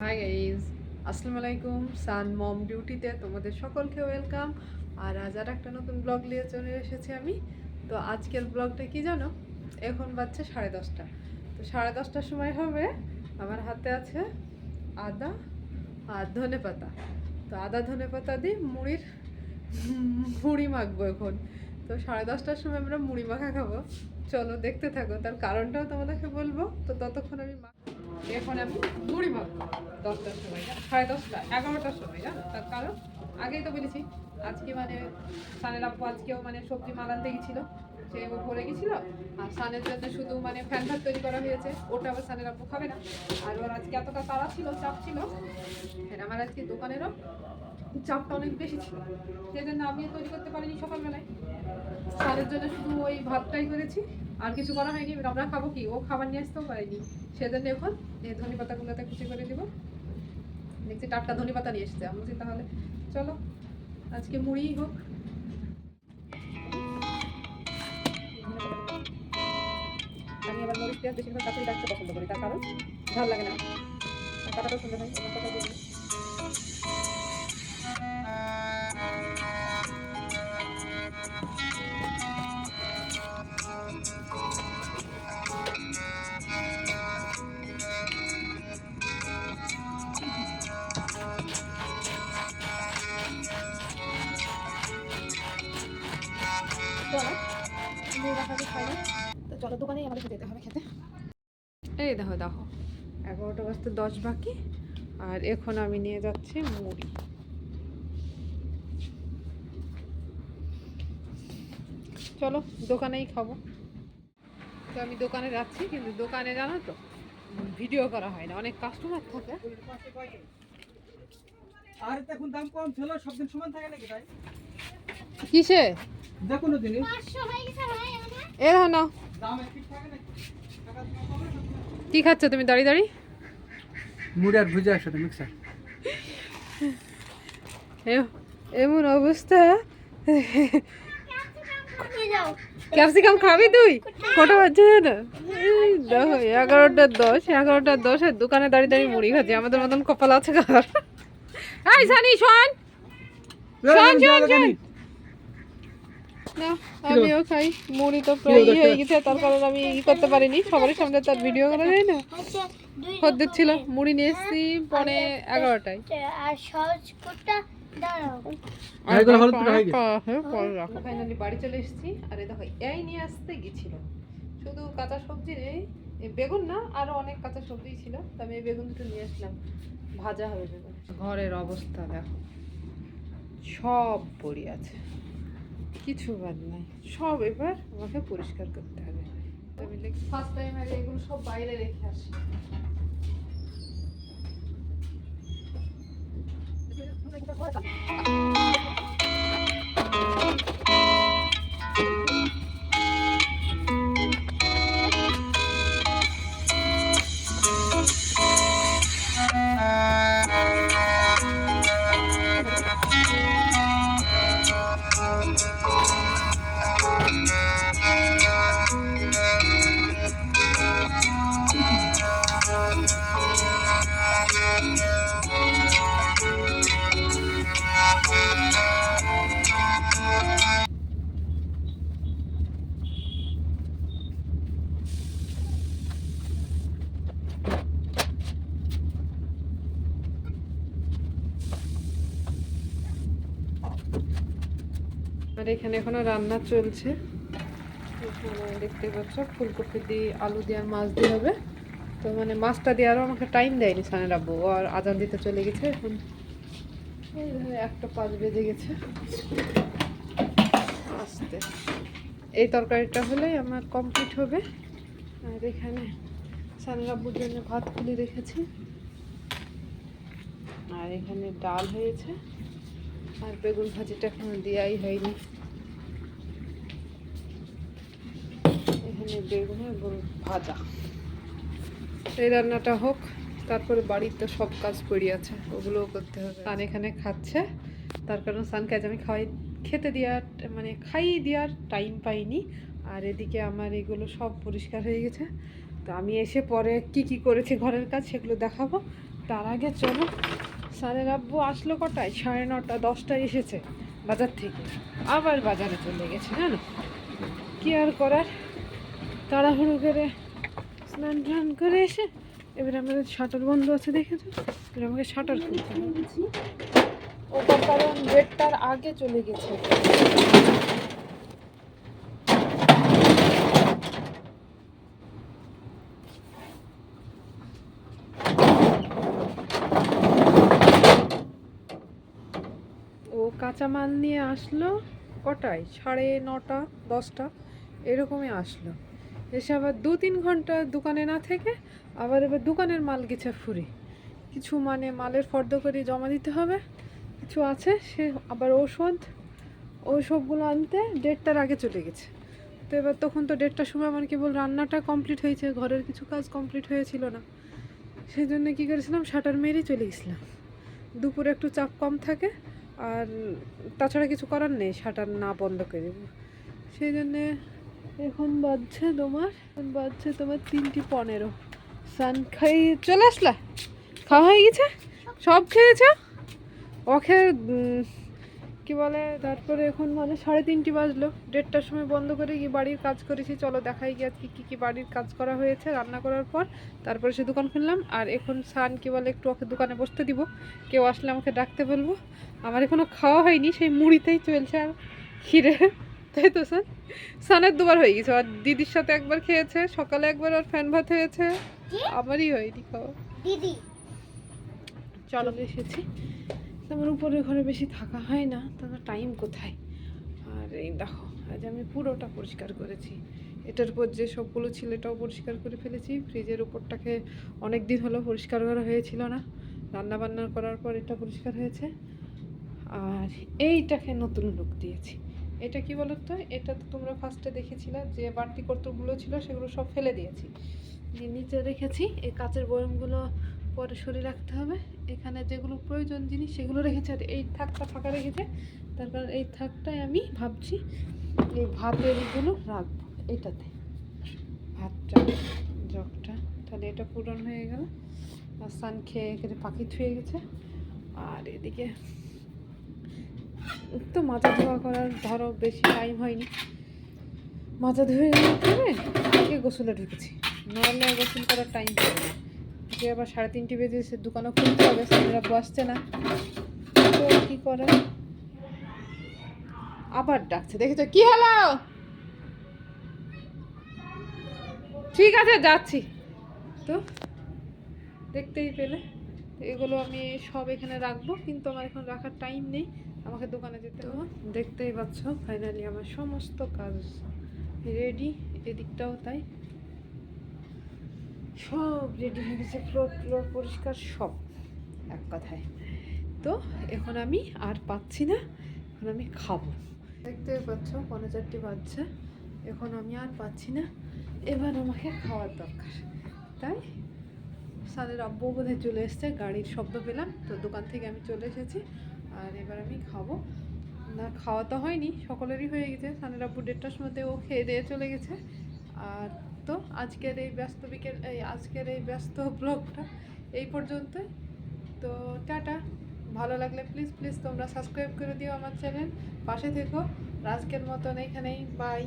Hi guys আসসালামু আলাইকুম সান মম ডিউটিতে তোমাদের সকলকে ওয়েলকাম আর আজ আর একটা নতুন ব্লগ নিয়ে চলে এসেছি আমি। তো আজকের ব্লগটা কি জানো? এখন বাজছে সাড়ে দশটা। তো সাড়ে দশটার সময় হবে। আমার হাতে আছে আদা আর ধনে পাতা। তো আদা, ধনে পাতা দিয়ে মুড়ির মুড়ি মাখবো এখন। তো সাড়ে দশটার সময় আমরা মুড়ি মাখা খাব। চলো দেখতে থাকো। তার কারণটাও তোমাদেরকে বলব। তো ততক্ষণ আমি এখন আমি মুড়ি মাখবো দশটার সময় সাড়ে দশটা, এগারোটার সময়, না? তার কারণ আগেই তো বলেছি, আজকে মানে সানের আপু আজকেও মানে সবজি মাল আনতে গেছিল সে ভরে গেছিল, আর সানের জন্য শুধু মানে ফ্যান ভাত তৈরি করা হয়েছে, ওটা আবার সানের আপু খাবে না। আর ওর আজকে এতটা তাড়া ছিল, চাপ ছিল আমার আজকে দোকানেরও চাপটা অনেক বেশি ছিল। সেই জন্য আমিও তৈরি করতে পারিনি সকালবেলায়। সারের জন্য শুধু ওই ভাতটাই করেছি, আর কিছু করা হয়নি। আমরা খাব কি? ও খাবার নিয়ে আসতেও পারিনি। সেজন্য এখন এই ধনে পাতাগুলোতে কুচি করে দিব। দেখছি টাটকা ধনে পাতা নিয়ে এসেছে। আমি বলছি, তাহলে চলো, আজকে মুড়িই হোক। আমি আবার মরিচ পেঁয়াজ বেশিরভাগ কাঁচাই রাখতে পছন্দ করি। তার কারণ ভালো লাগে না। কাটাটা সুন্দর হয়। চলো দোকানেই আমাদের যেতে হবে খেতে। এই দেখো দেখো। এগারোটা বাজতে দশ বাকি আর এখন আমি নিয়ে যাচ্ছি মুড়ি। চলো দোকানেই খাব। তো আমি দোকানে যাচ্ছি কিন্তু দোকানে জানো তো ভিডিও করা হয় না অনেক কাস্টমার থাকে। আর এখন দাম কম ছিল সব দিন সমান থাকে নাকি তাই কিসে? যে কোনো জিনিস এ নাও। দিন- কি? খাচ্ছ তুমি? দাঁড়িয়ে দাঁড়িয়ে মুড়ি আর ভুজা একসাথে মিক্সার। এ- এমন অবস্থা। ক্যাপসিকাম খাবি তুই? কটা বাজছে দেখো এগারোটার দশ এগারোটার দশের দোকানে দাঁড়িয়ে দাঁড়িয়ে মুড়ি খাচ্ছি। আমাদের মতন কপাল আছে কার? এই সানি শোন। শোন, শোন, শোন। না আমিও খাই মুড়ি তো প্রায় হয়ে গেছে তার কারণ আমি ই করতে পারিনি সবার সামনে তার ভিডিও করা যায় না। খদ্দের ছিল মুড়ি নিয়ে এসেছি পনে এগারোটায়। আর সহজ কোটা হয়ে বাড়ি চলে এসেছি আর এই দেখো এই নিয়ে আসতে গেছিল। শুধু কাঁচা সবজি নেই বেগুন না আরও অনেক কাঁচা সবজি ছিল তো আমি এই বেগুন দুটো নিয়ে আসলাম। ভাজা হবে বেগুন। ঘরের অবস্থা দেখো সব পড়ে আছে। কিছু বাদ নাই। সব এবার আমাকে পরিষ্কার করতে হবে। আমি ফার্স্ট টাইম আগে এগুলো সব বাইরে রেখে আসি। আর এখানে এখনও রান্না চলছে। দেখতে পাচ্ছ, ফুলকপি দিয়ে আলু দিয়ে আর মাছ দিয়ে হবে। তো মানে মাছটা দিয়ে আরও আমাকে টাইম দেয়নি সানের আব্বু। আর আজান দিতে চলে গেছে এখন। একটা পাঁচ বেজে গেছে। আসতে। এই তরকারিটা হলেই আমার কমপ্লিট হবে। আর এখানে সানের আব্বুর জন্য ভাত খুলে রেখেছি। আর এখানে ডাল হয়েছে। আর বেগুন ভাজিটা এখনও দেওয়াই হয়নি। এখানে বেগুন এবং ভাজা। এই রান্নাটা হোক, তারপরে বাড়ির তো সব কাজ পড়ে আছে, ওগুলোও করতে হবে। সান এখানে খাচ্ছে, তার কারণ সানকে আজ আমি খাওয়াই, খেতে দেওয়ার মানে খাইয়ে দেওয়ার টাইম পাইনি, আর এদিকে আমার এগুলো সব পরিষ্কার হয়ে গেছে। তো আমি এসে পরে কি কি করেছি ঘরের কাজ সেগুলো দেখাবো। তার আগে চলো সানের আব্বু আসলো কটায়? সাড়ে নটা, দশটায় এসেছে বাজার থেকে। আবার বাজারে চলে গেছে, জানো? কি আর করার? তাড়াহুড়ো করে স্নান টান করে এসে এবার আমাদের শাটার বন্ধ আছে, দেখেছ? এবার আমাকে শাটার খুলতে হবে। ওটার কারণ ডেটটার আগে চলে গেছে। ও কাঁচামাল নিয়ে আসলো কটায়? সাড়ে নটা, দশটা, এরকমই আসলো। এসে আবার দু তিন ঘণ্টা দোকানে না থেকে আবার এবার দোকানের মাল গেছে ফুরি। কিছু মানে মালের ফর্দ করে জমা দিতে হবে, কিছু আছে, সে আবার ঔষধ ওইসবগুলো আনতে ডেটটার আগে চলে গেছে। তো এবার তখন তো ডেটটার সময় আমার কেবল রান্নাটা কমপ্লিট হয়েছে, ঘরের কিছু কাজ কমপ্লিট হয়েছিল না। সেই জন্য কী করেছিলাম, শাটার মেরেই চলে গেছিলাম। দুপুরে একটু চাপ কম থাকে আর তাছাড়া কিছু করার নেই শাটার না বন্ধ করে সেই জন্যে এখন বাজছে তোমার, এখন বাজছে তোমার তিনটি পনেরো। সান খাই, চলে আসলা? খাওয়া হয়ে গেছে? সব খেয়েছ? ওকে কি বলে তারপরে এখন মানে সাড়ে তিনটি বাজলো দেড়টার সময় বন্ধ করে গিয়ে বাড়ির কাজ করেছি চলো দেখাই গিয়ে আজকে কী কী বাড়ির কাজ করা হয়েছে রান্না করার পর তারপরে সে দোকান খুললাম আর এখন সান কি বলে একটু ওকে দোকানে বসতে দিব কেউ আসলে আমাকে ডাকতে বলব আমার এখনও খাওয়া হয়নি সেই মুড়িতেই চলছে আর ক্ষীরে তাই তো স্যার সানের দুবার হয়ে গেছে আর দিদির সাথে একবার খেয়েছে সকালে একবার আর ফ্যান ভাত হয়েছে আমারই হয়নি খাওয়া। দিদি। চলো এসেছি। আমার উপরের ঘরে বেশি থাকা হয় না তবে টাইম কোথায়? আর এই দেখো, আজ আমি পুরোটা পরিষ্কার করেছি। এটার উপর যে সবগুলো ছিল এটাও পরিষ্কার করে ফেলেছি। ফ্রিজের উপরটাকে অনেক দিন হলো পরিষ্কার করা হয়েছিল না। রান্না বান্না করার পর এটা পরিষ্কার হয়েছে। আর এইটাকে নতুন লুক দিয়েছি। এটা কি বলো তো এটা তো তোমরা ফার্স্টে দেখেছিলে, যে বাড়তি কর্তব্যগুলো ছিল সেগুলো সব ফেলে দিয়েছি। নিচে রেখেছি, এই কাচের বয়মগুলো পরে সরিয়ে রাখতে হবে। এখানে যেগুলো প্রয়োজন জিনিস সেগুলো রেখেছে আর এই থাকটা ফাঁকা রেখেছে। তার কারণ এই থাকটায় আমি ভাবছি এই ভাতের এগুলো রাখব এটাতে। ভাতটা, জগটা। তাহলে এটা পূরণ হয়ে গেল। আর সান খেয়ে এখানে পাখি থুয়ে গেছে। আর এদিকে তো মাথা ধোয়া করার ধরো বেশি টাইম হয়নি। মাথা ধুয়ে আগে গোসলে ঢুকেছি। নাহলে গোসল করার টাইম পাবে না যে আবার সাড়ে তিনটে বেজে সে দোকানও খুলতে হবে সামনেরা বসছে না। তো কী করে আবার ডাকছে দেখেছ? কি হলো? ঠিক আছে যাচ্ছি। তো দেখতেই পেলে। এগুলো আমি সব এখানে রাখব কিন্তু আমার এখন রাখার টাইম নেই। আমাকে দোকানে যেতে হবে। দেখতেই পাচ্ছ ফাইনালি আমার সমস্ত কাজ রেডি এদিকটাও তাই। সব রেডি হয়ে গেছে ফ্লোর ফ্লোর পরিষ্কার সব, এক কথায়। তো এখন আমি আর পাচ্ছি না, এখন আমি খাব। দেখতেই পাচ্ছ, পনেরো চারটি বাজছে, এখন আমি আর পাচ্ছি না, এবার আমাকে খাওয়ার দরকার। তাই সাদের আব্বু বোধহয় চলে এসছে, গাড়ির শব্দ পেলাম, তো দোকান থেকে আমি চলে এসেছি, আর এবার আমি খাব। না, খাওয়া তো হয়নি, সকলেরই হয়ে গেছে সানের আব্বু দেড়টার মধ্যে ও খেয়ে দিয়ে চলে গেছে, আর তো আজকের এই ব্যস্ত বিকেল, এই আজকের এই ব্যস্ত ব্লগটা এই পর্যন্তই। তো টাটা। ভালো লাগলে প্লিজ প্লিজ তোমরা সাবস্ক্রাইব করে দিও আমার চ্যানেল পাশে থেকো। আজকের মতন এখানেই। বাই